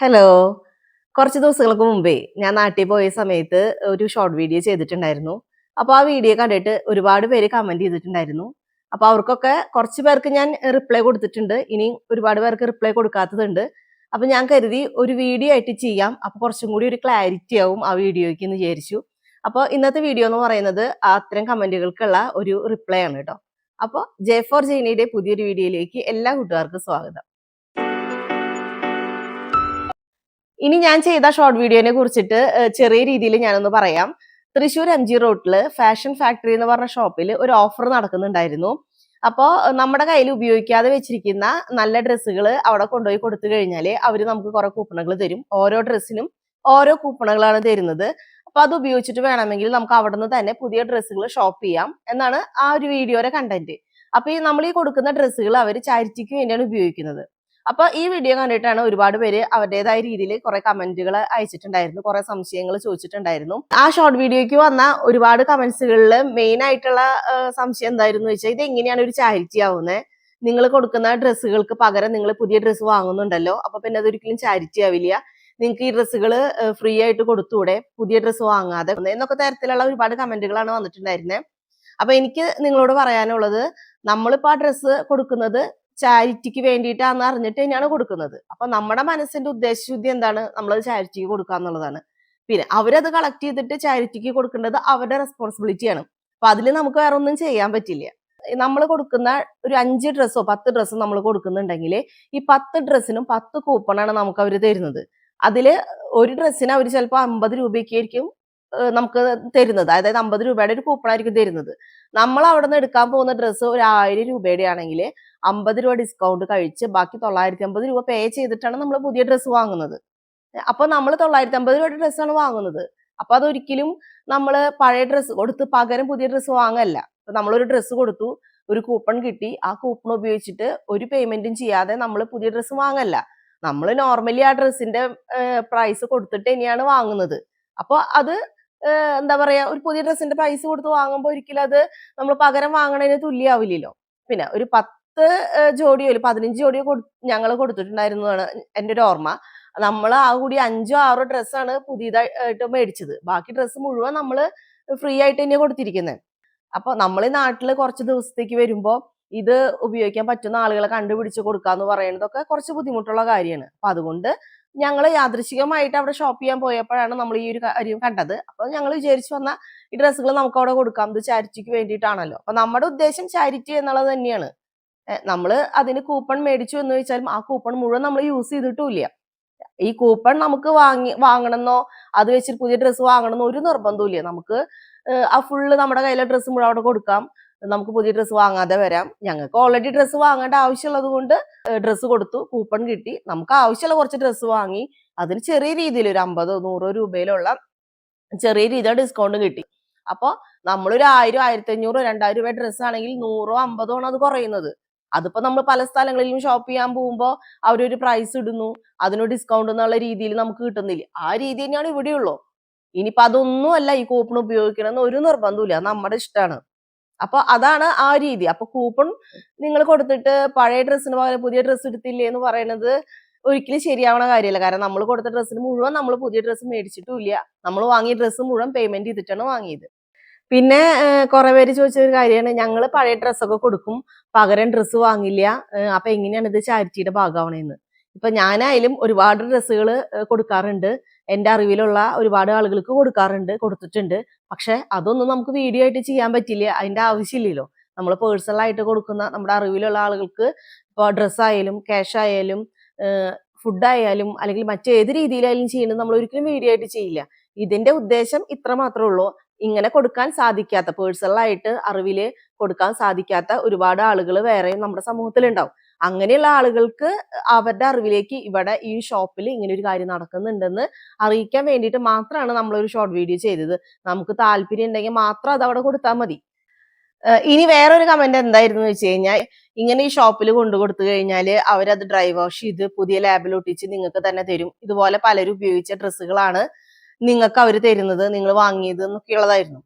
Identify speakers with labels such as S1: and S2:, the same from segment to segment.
S1: Hello കുറച്ച് ദിവസങ്ങൾക്ക് മുമ്പേ ഞാൻ നാട്ടിൽ പോയ സമയത്ത് ഒരു ഷോർട്ട് വീഡിയോ ചെയ്തിട്ടുണ്ടായിരുന്നു. അപ്പോൾ ആ വീഡിയോ കണ്ടിട്ട് ഒരുപാട് പേര് കമന്റ് ചെയ്തിട്ടുണ്ടായിരുന്നു. അപ്പോൾ അവർക്കൊക്കെ കുറച്ച് പേർക്ക് ഞാൻ റിപ്ലൈ കൊടുത്തിട്ടുണ്ട്. ഇനി ഒരുപാട് പേർക്ക് റിപ്ലൈ കൊടുക്കാത്തതുണ്ട്. അപ്പം ഞാൻ കരുതി ഒരു വീഡിയോ ആയിട്ട് ചെയ്യാം. അപ്പോൾ കുറച്ചും കൂടി ഒരു ക്ലാരിറ്റി ആവും ആ വീഡിയോയ്ക്ക് എന്ന് വിചാരിച്ചു. അപ്പോൾ ഇന്നത്തെ വീഡിയോ എന്ന് പറയുന്നത് അത്തരം കമന്റുകൾക്കുള്ള ഒരു റിപ്ലൈ ആണ് കേട്ടോ. അപ്പോൾ ജെ ഫോർ ജെയിനിയുടെ പുതിയൊരു വീഡിയോയിലേക്ക് എല്ലാ കൂട്ടുകാർക്കും സ്വാഗതം. ഇനി ഞാൻ ചെയ്ത ഷോർട്ട് വീഡിയോനെ കുറിച്ചിട്ട് ചെറിയ രീതിയിൽ ഞാനൊന്ന് പറയാം. Thrissur M G fashion factory എന്ന് പറഞ്ഞ ഷോപ്പിൽ ഒരു ഓഫർ നടക്കുന്നുണ്ടായിരുന്നു. അപ്പോൾ നമ്മുടെ കയ്യിൽ ഉപയോഗിക്കാതെ വെച്ചിരിക്കുന്ന നല്ല ഡ്രസ്സുകൾ അവിടെ കൊണ്ടുപോയി കൊടുത്തു കഴിഞ്ഞാൽ അവർ നമുക്ക് കുറെ കൂപ്പണുകൾ തരും. ഓരോ ഡ്രസ്സിനും ഓരോ കൂപ്പണുകളാണ് തരുന്നത്. അപ്പോൾ അത് ഉപയോഗിച്ചിട്ട് വേണമെങ്കിൽ നമുക്ക് അവിടെ നിന്ന് തന്നെ പുതിയ ഡ്രസ്സുകൾ ഷോപ്പ് ചെയ്യാം എന്നാണ് ആ ഒരു വീഡിയോയുടെ കണ്ടന്റ് അപ്പോൾ ഈ നമ്മൾ ഈ കൊടുക്കുന്ന ഡ്രസ്സുകൾ അവർ ചാരിറ്റിക്ക് വേണ്ടിയാണ് ഉപയോഗിക്കുന്നത്. അപ്പൊ ഈ വീഡിയോ കണ്ടിട്ടാണ് ഒരുപാട് പേര് അവരുടേതായ രീതിയിൽ കുറെ കമന്റുകൾ അയച്ചിട്ടുണ്ടായിരുന്നു. കുറെ സംശയങ്ങൾ ചോദിച്ചിട്ടുണ്ടായിരുന്നു. ആ ഷോർട്ട് വീഡിയോയ്ക്ക് വന്ന ഒരുപാട് കമന്റ്സുകളിൽ മെയിൻ ആയിട്ടുള്ള സംശയം എന്തായിരുന്നു വെച്ചാൽ ഇത് എങ്ങനെയാണ് ഒരു ചാരിറ്റി ആവുന്നത് നിങ്ങൾ കൊടുക്കുന്ന ഡ്രസ്സുകൾക്ക് പകരം നിങ്ങൾ പുതിയ ഡ്രസ്സ് വാങ്ങുന്നുണ്ടല്ലോ. അപ്പൊ പിന്നെ അതൊരിക്കലും ചാരിറ്റി ആവില്ല. നിങ്ങൾക്ക് ഈ ഡ്രസ്സുകൾ ഫ്രീ ആയിട്ട് കൊടുത്തൂടെ? പുതിയ ഡ്രസ്സ് വാങ്ങാതെ. എന്നൊക്കെ തരത്തിലുള്ള ഒരുപാട് കമന്റുകളാണ് വന്നിട്ടുണ്ടായിരുന്നത് അപ്പൊ എനിക്ക് നിങ്ങളോട് പറയാനുള്ളത് നമ്മളിപ്പോ ആ ഡ്രസ്സ് കൊടുക്കുന്നത് ചാരിറ്റിക്ക് വേണ്ടിയിട്ടാന്ന് അറിഞ്ഞിട്ട് തന്നെയാണ് കൊടുക്കുന്നത്. അപ്പൊ നമ്മുടെ മനസ്സിന്റെ ഉദ്ദേശശുദ്ധി എന്താണ്? നമ്മളത് ചാരിറ്റിക്ക് കൊടുക്കുക എന്നുള്ളതാണ്. പിന്നെ അവരത് കളക്ട് ചെയ്തിട്ട് ചാരിറ്റിക്ക് കൊടുക്കേണ്ടത് അവരുടെ റെസ്പോൺസിബിലിറ്റിയാണ് അപ്പൊ അതിൽ നമുക്ക് വേറെ ഒന്നും ചെയ്യാൻ പറ്റില്ല. നമ്മൾ കൊടുക്കുന്ന ഒരു അഞ്ച് ഡ്രസ്സോ പത്ത് ഡ്രസ്സോ നമ്മൾ കൊടുക്കുന്നുണ്ടെങ്കിൽ ഈ പത്ത് ഡ്രസ്സിനും പത്ത് കൂപ്പണാണ് നമുക്ക് അവർ തരുന്നത്. അതിൽ ഒരു ഡ്രസ്സിന് അവർ ചിലപ്പോൾ അമ്പത് രൂപയ്ക്ക് ആയിരിക്കും നമുക്ക് തരുന്നത്. അതായത് അമ്പത് രൂപയുടെ ഒരു കൂപ്പൺ ആയിരിക്കും തരുന്നത്. നമ്മൾ അവിടെ നിന്ന് എടുക്കാൻ പോകുന്ന ഡ്രസ്സ് ഒരു ആയിരം രൂപയുടെ ആണെങ്കിൽ അമ്പത് രൂപ ഡിസ്കൗണ്ട് കഴിച്ച് ബാക്കി തൊള്ളായിരത്തി അമ്പത് രൂപ പേ ചെയ്തിട്ടാണ് നമ്മൾ പുതിയ ഡ്രസ്സ് വാങ്ങുന്നത്. അപ്പൊ നമ്മൾ തൊള്ളായിരത്തി അമ്പത് രൂപയുടെ ഡ്രസ്സാണ് വാങ്ങുന്നത്. അപ്പൊ അതൊരിക്കലും നമ്മൾ പഴയ ഡ്രസ്സ് കൊടുത്ത് പകരം പുതിയ ഡ്രസ്സ് വാങ്ങല്ല. നമ്മളൊരു ഡ്രസ്സ് കൊടുത്തു ഒരു കൂപ്പൺ കിട്ടി ആ കൂപ്പൺ ഉപയോഗിച്ചിട്ട് ഒരു പേയ്മെന്റും ചെയ്യാതെ നമ്മൾ പുതിയ ഡ്രസ്സ് വാങ്ങല്ല. നമ്മൾ നോർമലി ആ ഡ്രസ്സിന്റെ പ്രൈസ് കൊടുത്തിട്ട് തന്നെയാണ് വാങ്ങുന്നത്. അപ്പൊ അത് എന്താ പറയാ ഒരു പുതിയ ഡ്രസ്സിന്റെ പ്രൈസ് കൊടുത്ത് വാങ്ങുമ്പോൾ ഒരിക്കലും അത് നമ്മൾ പകരം വാങ്ങണതിന് തുല്യാവില്ലല്ലോ. പിന്നെ ഒരു പത്ത് ജോഡിയോ ഒരു പതിനഞ്ച് ജോഡിയോ കൊടു ഞങ്ങൾ കൊടുത്തിട്ടുണ്ടായിരുന്നതാണ് എന്റെ ഒരു ഓർമ്മ. നമ്മൾ ആ കൂടി അഞ്ചോ ആറോ ഡ്രസ്സാണ് പുതിയതായിട്ട് മേടിച്ചത്. ബാക്കി ഡ്രസ്സ് മുഴുവൻ നമ്മൾ ഫ്രീ ആയിട്ട് തന്നെയാണ് കൊടുത്തിരിക്കുന്നത് അപ്പോൾ നമ്മൾ ഈ നാട്ടിൽ കുറച്ച് ദിവസത്തേക്ക് വരുമ്പോൾ ഇത് ഉപയോഗിക്കാൻ പറ്റുന്ന ആളുകളെ കണ്ടുപിടിച്ച് കൊടുക്കാന്ന് പറയുന്നതൊക്കെ കുറച്ച് ബുദ്ധിമുട്ടുള്ള കാര്യമാണ്. അപ്പം അതുകൊണ്ട് ഞങ്ങൾ യാദൃശികമായിട്ട് അവിടെ ഷോപ്പ് ചെയ്യാൻ പോയപ്പോഴാണ് നമ്മൾ ഈ ഒരു കാര്യം കണ്ടത്. അപ്പോൾ ഞങ്ങൾ വിചാരിച്ചു വന്ന ഈ ഡ്രസ്സുകൾ നമുക്ക് അവിടെ കൊടുക്കാം. ഇത് ചാരിറ്റിക്ക് വേണ്ടിയിട്ടാണല്ലോ. അപ്പം നമ്മുടെ ഉദ്ദേശം ചാരിറ്റി എന്നുള്ളത് തന്നെയാണ്. നമ്മൾ അതിന് കൂപ്പൺ മേടിച്ചു എന്ന് വെച്ചാലും ആ കൂപ്പൺ മുഴുവൻ നമ്മൾ യൂസ് ചെയ്തിട്ടുമില്ല. ഈ കൂപ്പൺ നമുക്ക് വാങ്ങി വാങ്ങണമെന്നോ അത് വെച്ചിട്ട് പുതിയ ഡ്രസ്സ് വാങ്ങണമെന്നോ ഒരു നിർബന്ധവും നമുക്ക് ആ ഫുള്ള് നമ്മുടെ കയ്യിലെ ഡ്രസ്സ് മുഴുവൻ അവിടെ കൊടുക്കാം. നമുക്ക് പുതിയ ഡ്രസ്സ് വാങ്ങാതെ വരാം. ഞങ്ങൾക്ക് ഓൾറെഡി ഡ്രസ്സ് വാങ്ങേണ്ട ആവശ്യമുള്ളത് കൊണ്ട് ഡ്രസ്സ് കൊടുത്തു കൂപ്പൺ കിട്ടി. നമുക്ക് ആവശ്യമുള്ള കുറച്ച് ഡ്രസ്സ് വാങ്ങി. അതിന് ചെറിയ രീതിയിൽ ഒരു അമ്പതോ നൂറോ രൂപയിലുള്ള ചെറിയ രീതിയിൽ ഡിസ്കൗണ്ട് കിട്ടി. അപ്പോൾ നമ്മളൊരു ആയിരം ആയിരത്തി അഞ്ഞൂറോ രണ്ടായിരം രൂപ ഡ്രസ്സ് ആണെങ്കിൽ നൂറോ അമ്പതോ ആണ് അത് കുറയുന്നത്. അതിപ്പോ നമ്മൾ പല സ്ഥലങ്ങളിലും ഷോപ്പ് ചെയ്യാൻ പോകുമ്പോൾ അവരൊരു പ്രൈസ് ഇടുന്നു. അതിനൊരു ഡിസ്കൗണ്ട് എന്നുള്ള രീതിയിൽ നമുക്ക് കിട്ടുന്നില്ല. ആ രീതി തന്നെയാണ് ഇവിടെയുള്ളൂ. ഇനിയിപ്പോ അതൊന്നുമല്ല ഈ കൂപ്പൺ ഉപയോഗിക്കണമെന്ന് ഒരു നിർബന്ധമില്ല നമ്മുടെ ഇഷ്ടമാണ് അപ്പൊ അതാണ് ആ രീതി. അപ്പൊ കൂപ്പൺ നിങ്ങൾ കൊടുത്തിട്ട് പഴയ ഡ്രസ്സിന് പകരം പുതിയ ഡ്രസ്സ് എടുത്തില്ലേ എന്ന് പറയുന്നത് ഒരിക്കലും ശരിയാവണ കാര്യമല്ല. കാരണം നമ്മൾ കൊടുത്ത ഡ്രസ്സിന് മുഴുവൻ നമ്മൾ പുതിയ ഡ്രസ്സ് മേടിച്ചിട്ടുമില്ല നമ്മൾ വാങ്ങിയ ഡ്രസ്സ് മുഴുവൻ പേയ്മെന്റ് ചെയ്തിട്ടാണ് വാങ്ങിയത്. പിന്നെ കുറെ പേര് ചോദിച്ച ഒരു കാര്യമാണ്. ഞങ്ങൾ പഴയ ഡ്രസ്സൊക്കെ കൊടുക്കും. പകരം ഡ്രസ്സ് വാങ്ങില്ല. അപ്പൊ എങ്ങനെയാണ് ഇത് ചാരിറ്റിയുടെ ഭാഗമാവണേന്ന് ഇപ്പൊ ഞാനായാലും ഒരുപാട് ഡ്രസ്സുകൾ കൊടുക്കാറുണ്ട്. എന്റെ അറിവിലുള്ള ഒരുപാട് ആളുകൾക്ക് കൊടുക്കാറുണ്ട് കൊടുത്തിട്ടുണ്ട്. പക്ഷെ അതൊന്നും നമുക്ക് വീഡിയോ ആയിട്ട് ചെയ്യാൻ പറ്റില്ല. അതിന്റെ ആവശ്യമില്ലല്ലോ. നമ്മൾ പേഴ്സണൽ ആയിട്ട് കൊടുക്കുന്ന നമ്മുടെ അറിവിലുള്ള ആളുകൾക്ക് ഇപ്പോൾ ഡ്രസ്സായാലും ക്യാഷ് ആയാലും ഫുഡ് ആയാലും അല്ലെങ്കിൽ മറ്റേത് രീതിയിലായാലും ചെയ്യുന്നത് നമ്മൾ ഒരിക്കലും വീഡിയോ ആയിട്ട് ചെയ്യില്ല. ഇതിന്റെ ഉദ്ദേശം ഇത്ര മാത്രമേ ഉള്ളൂ. ഇങ്ങനെ കൊടുക്കാൻ സാധിക്കാത്ത പേഴ്സണൽ ആയിട്ട് അറിവിൽ കൊടുക്കാൻ സാധിക്കാത്ത ഒരുപാട് ആളുകൾ വേറെ നമ്മുടെ സമൂഹത്തിലുണ്ടാവും. അങ്ങനെയുള്ള ആളുകൾക്ക് അവരുടെ അറിവിലേക്ക് ഇവിടെ ഈ ഷോപ്പിൽ ഇങ്ങനെ ഒരു കാര്യം നടക്കുന്നുണ്ടെന്ന് അറിയിക്കാൻ വേണ്ടിയിട്ട് മാത്രമാണ് നമ്മളൊരു ഷോർട്ട് വീഡിയോ ചെയ്തത്. നമുക്ക് താല്പര്യം ഉണ്ടെങ്കിൽ മാത്രം അത് അവിടെ കൊടുത്താൽ മതി. ഇനി വേറൊരു കമന്റ് എന്തായിരുന്നു വെച്ച് കഴിഞ്ഞാൽ ഇങ്ങനെ ഈ ഷോപ്പിൽ കൊണ്ടു കൊടുത്തു കഴിഞ്ഞാൽ അവരത് ഡ്രൈ വാഷ് ചെയ്ത് പുതിയ ലാബിൽ ഒട്ടിച്ച് നിങ്ങൾക്ക് തന്നെ തരും. ഇതുപോലെ പലരും ഉപയോഗിച്ച ഡ്രസ്സുകളാണ് നിങ്ങൾക്ക് അവർ തരുന്നത് നിങ്ങൾ വാങ്ങിയത് എന്നൊക്കെയുള്ളതായിരുന്നു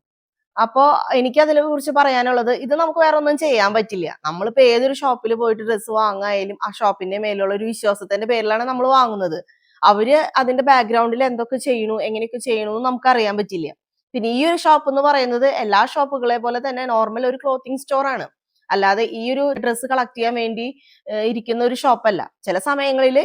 S1: അപ്പോ എനിക്ക് അതിനെ കുറിച്ച് പറയാനുള്ളത് ഇത് നമുക്ക് വേറെ ഒന്നും ചെയ്യാൻ പറ്റില്ല. നമ്മളിപ്പോ ഏതൊരു ഷോപ്പിൽ പോയിട്ട് ഡ്രസ്സ് വാങ്ങായാലും ആ ഷോപ്പിന്റെ മേലുള്ള ഒരു വിശ്വാസത്തിന്റെ പേരിലാണ് നമ്മൾ വാങ്ങുന്നത്. അവർ അതിന്റെ ബാക്ക്ഗ്രൗണ്ടിൽ എന്തൊക്കെ ചെയ്യണു എങ്ങനെയൊക്കെ ചെയ്യണു എന്ന് നമുക്ക് അറിയാൻ പറ്റില്ല. പിന്നെ ഈ ഒരു ഷോപ്പ് എന്ന് പറയുന്നത് എല്ലാ ഷോപ്പുകളെ പോലെ തന്നെ നോർമൽ ഒരു ക്ലോത്തിങ് സ്റ്റോർ ആണ്. അല്ലാതെ ഈ ഒരു ഡ്രസ്സ് കളക്ട് ചെയ്യാൻ വേണ്ടി ഇരിക്കുന്ന ഒരു ഷോപ്പല്ല ചില സമയങ്ങളിൽ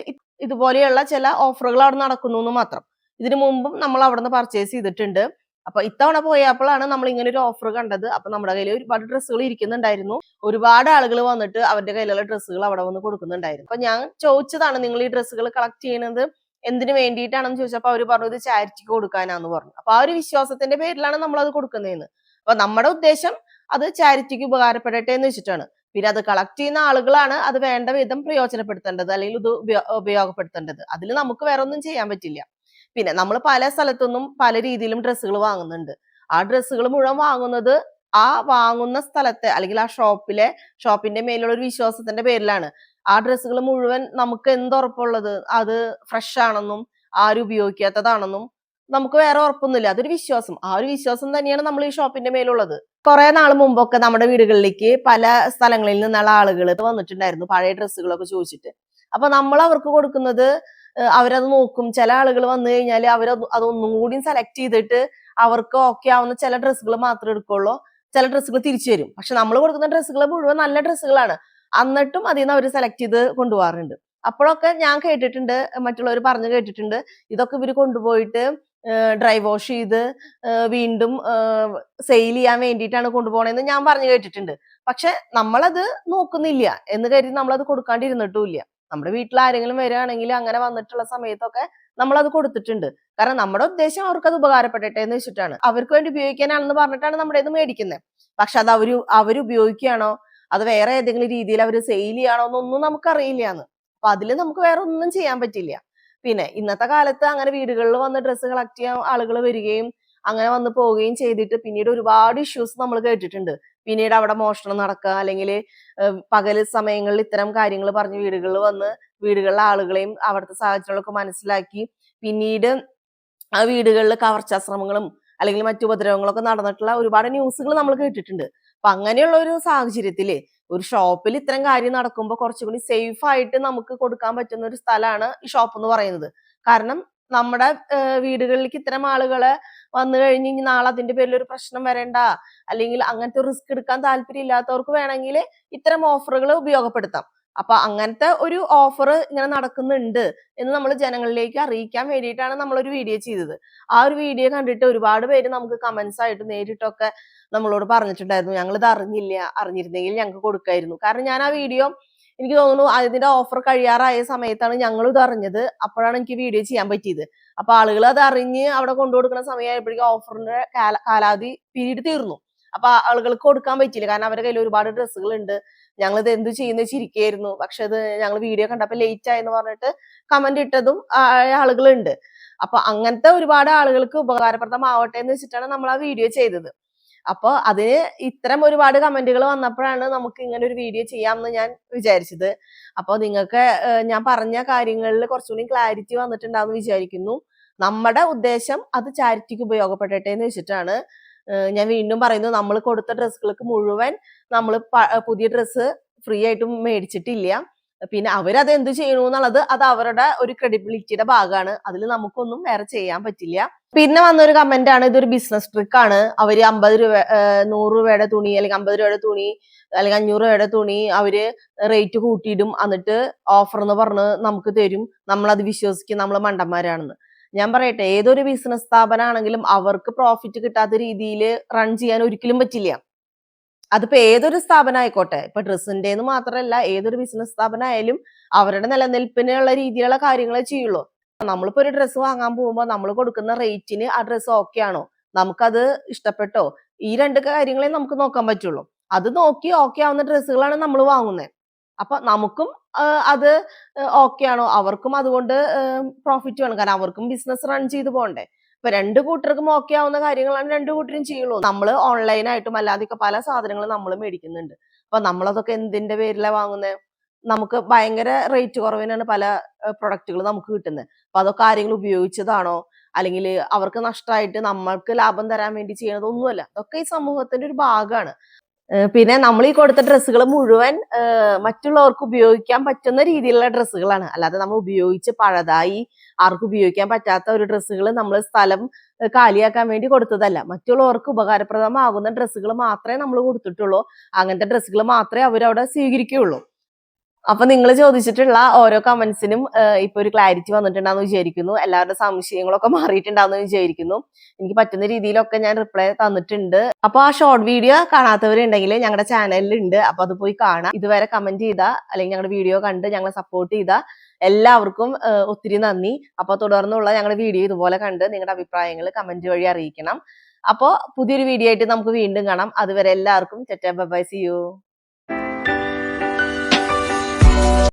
S1: ഇതുപോലെയുള്ള ചില ഓഫറുകൾ അവിടെ നടക്കുന്നു എന്ന് മാത്രം. ഇതിനു മുമ്പും നമ്മൾ അവിടെ നിന്ന് പർച്ചേസ് ചെയ്തിട്ടുണ്ട്. അപ്പൊ ഇത്തവണ പോയപ്പോഴാണ് നമ്മൾ ഇങ്ങനെ ഒരു ഓഫർ കണ്ടത്. അപ്പൊ നമ്മുടെ കയ്യിൽ ഒരുപാട് ഡ്രസ്സുകൾ ഇരിക്കുന്നുണ്ടായിരുന്നു. ഒരുപാട് ആളുകൾ വന്നിട്ട് അവരുടെ കയ്യിലുള്ള ഡ്രസ്സുകൾ അവിടെ വന്ന് കൊടുക്കുന്നുണ്ടായിരുന്നു. അപ്പൊ ഞാൻ ചോദിച്ചതാണ് നിങ്ങൾ ഈ ഡ്രസ്സുകൾ കളക്ട് ചെയ്യുന്നത് എന്തിനു വേണ്ടിയിട്ടാണെന്ന്? ചോദിച്ചപ്പോൾ അവർ പറഞ്ഞു ഇത് ചാരിറ്റിക്ക് കൊടുക്കാനാന്ന് പറഞ്ഞു. അപ്പൊ ആ ഒരു വിശ്വാസത്തിന്റെ പേരിലാണ് നമ്മൾ അത് കൊടുക്കുന്നതെന്ന്. അപ്പൊ നമ്മുടെ ഉദ്ദേശം അത് ചാരിറ്റിക്ക് ഉപകാരപ്പെടട്ടെ എന്ന് വെച്ചിട്ടാണ്. പിന്നെ അത് കളക്ട് ചെയ്യുന്ന ആളുകളാണ് അത് വേണ്ട വിധം പ്രയോജനപ്പെടുത്തേണ്ടത് അല്ലെങ്കിൽ ഇത് ഉപയോ- ഉപയോഗപ്പെടുത്തേണ്ടത്. അതിൽ നമുക്ക് വേറെ ഒന്നും ചെയ്യാൻ പറ്റില്ല. പിന്നെ നമ്മൾ പല സ്ഥലത്തുനിന്നും പല രീതിയിലും ഡ്രസ്സുകൾ വാങ്ങുന്നുണ്ട്. ആ ഡ്രസ്സുകൾ മുഴുവൻ വാങ്ങുന്നത് ആ വാങ്ങുന്ന സ്ഥലത്തെ അല്ലെങ്കിൽ ആ ഷോപ്പിലെ ഷോപ്പിന്റെ മേലുള്ള ഒരു വിശ്വാസത്തിന്റെ പേരിലാണ്. ആ ഡ്രസ്സുകൾ മുഴുവൻ നമുക്ക് എന്തുറപ്പുള്ളത്? അത് ഫ്രഷ് ആണെന്നും ആരും ഉപയോഗിക്കാത്തതാണെന്നും നമുക്ക് വേറെ ഉറപ്പൊന്നുമില്ല. അതൊരു വിശ്വാസം. ആ ഒരു വിശ്വാസം തന്നെയാണ് നമ്മൾ ഈ ഷോപ്പിന്റെ മേലുള്ളത്. കുറെ നാൾ മുമ്പൊക്കെ നമ്മുടെ വീടുകളിലേക്ക് പല സ്ഥലങ്ങളിൽ നിന്നുള്ള ആളുകൾ വന്നിട്ടുണ്ടായിരുന്നു. പഴയ ഡ്രസ്സുകളൊക്കെ ചോദിച്ചിട്ട്. അപ്പൊ നമ്മൾ അവർക്ക് കൊടുക്കുന്നത് അവരത് നോക്കും. ചില ആളുകൾ വന്നു കഴിഞ്ഞാൽ അവർ അതൊന്നും കൂടി സെലക്ട് ചെയ്തിട്ട് അവർക്ക് ഓക്കെ ആവുന്ന ചില ഡ്രസ്സുകൾ മാത്രമേ എടുക്കുള്ളൂ. ചില ഡ്രസ്സുകൾ തിരിച്ചു വരും പക്ഷെ നമ്മൾ കൊടുക്കുന്ന ഡ്രസ്സുകൾ മുഴുവൻ നല്ല ഡ്രസ്സുകളാണ് എന്നിട്ടും അതിൽ നിന്ന് അവർ സെലക്ട് ചെയ്ത് കൊണ്ടുപോകാറുണ്ട്. അപ്പോഴൊക്കെ ഞാൻ കേട്ടിട്ടുണ്ട് മറ്റുള്ളവർ പറഞ്ഞു കേട്ടിട്ടുണ്ട്. ഇതൊക്കെ ഇവർ കൊണ്ടുപോയിട്ട് ഡ്രൈ വാഷ് ചെയ്ത് വീണ്ടും സെയിൽ ചെയ്യാൻ വേണ്ടിയിട്ടാണ് കൊണ്ടുപോകണമെന്ന് ഞാൻ പറഞ്ഞു കേട്ടിട്ടുണ്ട്. പക്ഷെ നമ്മളത് നോക്കുന്നില്ല എന്ന് കരുതി നമ്മളത് കൊടുക്കാണ്ടിരുന്നിട്ടുമില്ല നമ്മുടെ വീട്ടിൽ ആരെങ്കിലും വരികയാണെങ്കിൽ അങ്ങനെ വന്നിട്ടുള്ള സമയത്തൊക്കെ നമ്മൾ അത് കൊടുത്തിട്ടുണ്ട്. കാരണം നമ്മുടെ ഉദ്ദേശം അവർക്ക് അത് ഉപകാരപ്പെടട്ടെ എന്ന് വെച്ചിട്ടാണ്. അവർക്ക് വേണ്ടി ഉപയോഗിക്കാനാണെന്ന് പറഞ്ഞിട്ടാണ് നമ്മുടെ ഇത് മേടിക്കുന്നത് പക്ഷെ അത് അവർ അവരുപയോഗിക്കുകയാണോ അത് വേറെ ഏതെങ്കിലും രീതിയിൽ അവർ സെയിൽ ചെയ്യാണോ എന്നൊന്നും നമുക്കറിയില്ല എന്ന് അപ്പൊ അതിൽ നമുക്ക് വേറെ ഒന്നും ചെയ്യാൻ പറ്റില്ല. പിന്നെ ഇന്നത്തെ കാലത്ത് അങ്ങനെ വീടുകളിൽ വന്ന് ഡ്രസ്സ് കളക്ട് ചെയ്യാൻ ആളുകൾ വരികയും അങ്ങനെ വന്ന് പോവുകയും ചെയ്തിട്ട് പിന്നീട് ഒരുപാട് ഇഷ്യൂസ് നമ്മൾ കേട്ടിട്ടുണ്ട്. പിന്നീട് അവിടെ മോഷണം നടക്കുക. അല്ലെങ്കിൽ പകൽ സമയങ്ങളിൽ ഇത്തരം കാര്യങ്ങൾ പറഞ്ഞ് വീടുകളിൽ വന്ന് വീടുകളിലെ ആളുകളെയും അവിടുത്തെ സാഹചര്യങ്ങളൊക്കെ മനസ്സിലാക്കി പിന്നീട് ആ വീടുകളിൽ കവർച്ചാശ്രമങ്ങളും അല്ലെങ്കിൽ മറ്റു ഉപദ്രവങ്ങളൊക്കെ നടന്നിട്ടുള്ള ഒരുപാട് ന്യൂസുകൾ നമ്മൾ കേട്ടിട്ടുണ്ട്. അപ്പൊ അങ്ങനെയുള്ള ഒരു സാഹചര്യത്തിൽ ഒരു ഷോപ്പിൽ ഇത്തരം കാര്യം നടക്കുമ്പോൾ കുറച്ചുകൂടി സേഫ് ആയിട്ട് നമുക്ക് കൊടുക്കാൻ പറ്റുന്ന ഒരു സ്ഥലമാണ് ഈ ഷോപ്പ് എന്ന് പറയുന്നത്. കാരണം നമ്മുടെ വീടുകളിലേക്ക് ഇത്തരം ആളുകളെ വന്നു കഴിഞ്ഞ് ഇനി നാളെ അതിന്റെ പേരിൽ ഒരു പ്രശ്നം വരേണ്ട. അല്ലെങ്കിൽ അങ്ങനത്തെ റിസ്ക് എടുക്കാൻ താല്പര്യം ഇല്ലാത്തവർക്ക് വേണമെങ്കിൽ ഇത്തരം ഓഫറുകൾ ഉപയോഗപ്പെടുത്താം. അപ്പൊ അങ്ങനത്തെ ഒരു ഓഫർ ഇങ്ങനെ നടക്കുന്നുണ്ട് എന്ന് നമ്മൾ ജനങ്ങളിലേക്ക് അറിയിക്കാൻ വേണ്ടിയിട്ടാണ് നമ്മൾ ഒരു വീഡിയോ ചെയ്തത്. ആ ഒരു വീഡിയോ കണ്ടിട്ട് ഒരുപാട് പേര് നമുക്ക് കമന്റ്സ് ആയിട്ട് നേരിട്ടൊക്കെ നമ്മളോട് പറഞ്ഞിട്ടുണ്ടായിരുന്നു. ഞങ്ങൾ ഇത് അറിഞ്ഞില്ല അറിഞ്ഞിരുന്നെങ്കിൽ ഞങ്ങൾക്ക് കൊടുക്കായിരുന്നു. കാരണം ഞാൻ ആ വീഡിയോ എനിക്ക് തോന്നുന്നു അതിന്റെ ഓഫർ കഴിയാറായ സമയത്താണ് ഞങ്ങൾ ഇത് അറിഞ്ഞത്. അപ്പോഴാണ് എനിക്ക് വീഡിയോ ചെയ്യാൻ പറ്റിയത്. അപ്പൊ ആളുകൾ അത് അറിഞ്ഞ് അവിടെ കൊണ്ടു കൊടുക്കുന്ന സമയമായപ്പോഴേക്കും ഓഫറിന്റെ കാലാവധി പീരീഡ് തീർന്നു. അപ്പൊ ആളുകൾക്ക് കൊടുക്കാൻ പറ്റിയില്ല. കാരണം അവരുടെ കയ്യിൽ ഒരുപാട് ഡ്രസ്സുകൾ ഉണ്ട് ഞങ്ങൾ ഇത് എന്ത് ചെയ്യുന്ന ചിരിക്കായിരുന്നു പക്ഷെ അത് ഞങ്ങൾ വീഡിയോ കണ്ടപ്പോൾ ലേറ്റ് ആയെന്ന് പറഞ്ഞിട്ട് കമന്റ് ഇട്ടതും ആളുകളുണ്ട്. അപ്പൊ അങ്ങനത്തെ ഒരുപാട് ആളുകൾക്ക് ഉപകാരപ്രദമാവട്ടെ എന്ന് വെച്ചിട്ടാണ് നമ്മൾ ആ വീഡിയോ ചെയ്തത്. അപ്പൊ അതിന് ഇത്തരം ഒരുപാട് കമന്റുകൾ വന്നപ്പോഴാണ് നമുക്ക് ഇങ്ങനെ ഒരു വീഡിയോ ചെയ്യാമെന്ന് ഞാൻ വിചാരിച്ചത്. അപ്പോൾ നിങ്ങൾക്ക് ഞാൻ പറഞ്ഞ കാര്യങ്ങളിൽ കുറച്ചുകൂടി ക്ലാരിറ്റി വന്നിട്ടുണ്ടാവും വിചാരിക്കുന്നു. നമ്മുടെ ഉദ്ദേശം അത് ചാരിറ്റിക്ക് ഉപയോഗപ്പെടട്ടെ എന്ന് വെച്ചിട്ടാണ് ഞാൻ വീണ്ടും പറയുന്നു. നമ്മൾ കൊടുത്ത ഡ്രസ്സുകൾക്ക് മുഴുവൻ നമ്മൾ പുതിയ ഡ്രസ്സ് ഫ്രീ ആയിട്ടും മേടിച്ചിട്ടില്ല. പിന്നെ അവരത് എന്ത് ചെയ്യണു എന്നുള്ളത് അത് അവരുടെ ഒരു ക്രെഡിബിലിറ്റിയുടെ ഭാഗമാണ്. അതിൽ നമുക്കൊന്നും വേറെ ചെയ്യാൻ പറ്റില്ല. പിന്നെ വന്നൊരു കമന്റ് ആണ് ഇതൊരു ബിസിനസ് ട്രിക്ക് ആണ്. അവർ അമ്പത് രൂപ നൂറ് രൂപയുടെ തുണി അല്ലെങ്കിൽ അമ്പത് രൂപയുടെ തുണി അല്ലെങ്കിൽ അഞ്ഞൂറ് രൂപയുടെ തുണി അവർ റേറ്റ് കൂട്ടിയിടും. എന്നിട്ട് ഓഫർ എന്ന് പറഞ്ഞ് നമുക്ക് തരും. നമ്മൾ അത് വിശ്വസിക്കും. നമ്മൾ മണ്ടന്മാരാണെന്ന്. ഞാൻ പറയട്ടെ ഏതൊരു ബിസിനസ് സ്ഥാപനമാണെങ്കിലും അവർക്ക് പ്രോഫിറ്റ് കിട്ടാത്ത രീതിയിൽ റൺ ചെയ്യാൻ ഒരിക്കലും പറ്റില്ല. അതിപ്പോ ഏതൊരു സ്ഥാപനം ആയിക്കോട്ടെ ഇപ്പൊ ഡ്രസ്സിന്റേന്ന് മാത്രമല്ല ഏതൊരു ബിസിനസ് സ്ഥാപനം ആയാലും അവരുടെ നിലനിൽപ്പിനുള്ള രീതിയിലുള്ള കാര്യങ്ങളെ ചെയ്യുള്ളൂ. നമ്മളിപ്പോ ഒരു ഡ്രസ്സ് വാങ്ങാൻ പോകുമ്പോൾ നമ്മൾ കൊടുക്കുന്ന റേറ്റിന് ആ ഡ്രസ്സ് ഓക്കെ ആണോ? നമുക്കത് ഇഷ്ടപ്പെട്ടോ? ഈ രണ്ട് കാര്യങ്ങളെ നമുക്ക് നോക്കാൻ പറ്റുള്ളൂ. അത് നോക്കി ഓക്കെ ആവുന്ന ഡ്രസ്സുകളാണ് നമ്മൾ വാങ്ങുന്നത് അപ്പൊ നമുക്കും അത് ഓക്കെ ആണോ? അവർക്കും അതുകൊണ്ട് പ്രോഫിറ്റ് വേണം. കാരണം അവർക്കും ബിസിനസ് റൺ ചെയ്തു പോകണ്ടേ. ഇപ്പൊ രണ്ട് കൂട്ടർക്കും ഓക്കെ ആവുന്ന കാര്യങ്ങളാണ് രണ്ടു കൂട്ടരും ചെയ്യുള്ളൂ. നമ്മൾ ഓൺലൈനായിട്ടും അല്ലാതെയൊക്കെ പല സാധനങ്ങളും നമ്മൾ മേടിക്കുന്നുണ്ട്. അപ്പൊ നമ്മളതൊക്കെ എന്തിന്റെ പേരിലാണ് വാങ്ങുന്നത് നമുക്ക് ഭയങ്കര റേറ്റ് കുറവിനാണ് പല പ്രൊഡക്റ്റുകൾ നമുക്ക് കിട്ടുന്നത് അപ്പൊ അതൊക്കെ ആരെങ്കിലും ഉപയോഗിച്ചതാണോ? അല്ലെങ്കിൽ അവർക്ക് നഷ്ടമായിട്ട് നമ്മൾക്ക് ലാഭം തരാൻ വേണ്ടി ചെയ്യണതൊന്നുമല്ല. അതൊക്കെ ഈ സമൂഹത്തിന്റെ ഒരു ഭാഗമാണ് പിന്നെ നമ്മൾ ഈ കൊടുത്ത ഡ്രസ്സുകൾ മുഴുവൻ മറ്റുള്ളവർക്ക് ഉപയോഗിക്കാൻ പറ്റുന്ന രീതിയിലുള്ള ഡ്രസ്സുകളാണ്. അല്ലാതെ നമ്മൾ ഉപയോഗിച്ച് പഴതായി ആർക്കും ഉപയോഗിക്കാൻ പറ്റാത്ത ഒരു ഡ്രസ്സുകൾ നമ്മൾ സ്ഥലം കാലിയാക്കാൻ വേണ്ടി കൊടുത്തതല്ല. മറ്റുള്ളവർക്ക് ഉപകാരപ്രദമാകുന്ന ഡ്രസ്സുകൾ മാത്രമേ നമ്മൾ കൊടുത്തിട്ടുള്ളൂ. അങ്ങനത്തെ ഡ്രസ്സുകൾ മാത്രമേ അവരവിടെ സ്വീകരിക്കുകയുള്ളൂ. അപ്പൊ നിങ്ങൾ ചോദിച്ചിട്ടുള്ള ഓരോ കമന്റ്സിനും ഇപ്പൊ ഒരു ക്ലാരിറ്റി വന്നിട്ടുണ്ടാന്ന് വിചാരിക്കുന്നു. എല്ലാവരുടെ സംശയങ്ങളൊക്കെ മാറിയിട്ടുണ്ടാന്ന് വിചാരിക്കുന്നു. എനിക്ക് പറ്റുന്ന രീതിയിലൊക്കെ ഞാൻ റിപ്ലൈ തന്നിട്ടുണ്ട്. അപ്പൊ ആ ഷോർട്ട് വീഡിയോ കാണാത്തവരുണ്ടെങ്കിൽ ഞങ്ങളുടെ ചാനലിലുണ്ട്. അപ്പൊ അത് പോയി കാണാം. ഇതുവരെ കമന്റ് ചെയ്ത അല്ലെങ്കിൽ ഞങ്ങളുടെ വീഡിയോ കണ്ട് ഞങ്ങളെ സപ്പോർട്ട് ചെയ്ത എല്ലാവർക്കും ഒത്തിരി നന്ദി. അപ്പൊ തുടർന്നുള്ള ഞങ്ങളുടെ വീഡിയോ ഇതുപോലെ കണ്ട് നിങ്ങളുടെ അഭിപ്രായങ്ങൾ കമന്റ് വഴി അറിയിക്കണം. അപ്പോൾ പുതിയൊരു വീഡിയോ ആയിട്ട് നമുക്ക് വീണ്ടും കാണാം. അതുവരെ എല്ലാവർക്കും ബൈ സി യു